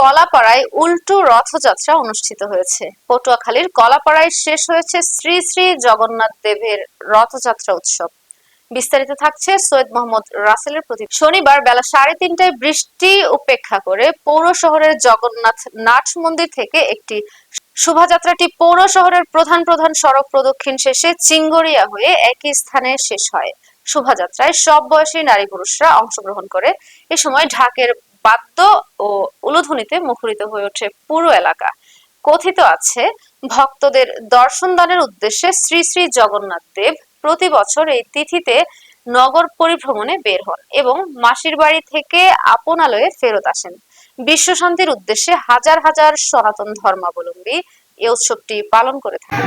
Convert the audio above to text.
কলাপাড়ায় উল্টো রথযাত্রা অনুষ্ঠিত হয়েছে। পটুয়াখালীর কলাপাড়ায় শেষ হয়েছে শ্রী শ্রী জগন্নাথ দেবের রথযাত্রা উৎসব। বিস্তারিত থাকছে সৈয়দ মোহাম্মদ রাসেলের প্রতি শনিবার বেলা সাড়ে তিনটায় বৃষ্টি উপেক্ষা করে পৌর শহরের জগন্নাথ নাট মন্দির থেকে একটি শোভাযাত্রাটি পৌর শহরের প্রধান প্রধান সড়ক প্রদক্ষিণ শেষে চিঙ্গরিয়া হয়ে একই স্থানে শেষ হয়। শোভাযাত্রায় সব বয়সী নারী পুরুষরা অংশগ্রহণ করে। এ সময় ঢাকের বাদ্য ও উলুধ্বনিতে মুখরিত হয়ে ওঠে পুরো এলাকা। কথিত আছে, ভক্তদের দর্শন দানের উদ্দেশ্যে শ্রী শ্রী জগন্নাথ দেব প্রতি বছর এই তিথিতে নগর পরিভ্রমণে বের হন এবং মাসির বাড়ি থেকে আপনালয়ে ফেরত আসেন। বিশ্ব শান্তির উদ্দেশ্যে হাজার হাজার সনাতন ধর্মাবলম্বী এই উৎসবটি পালন করে থাকে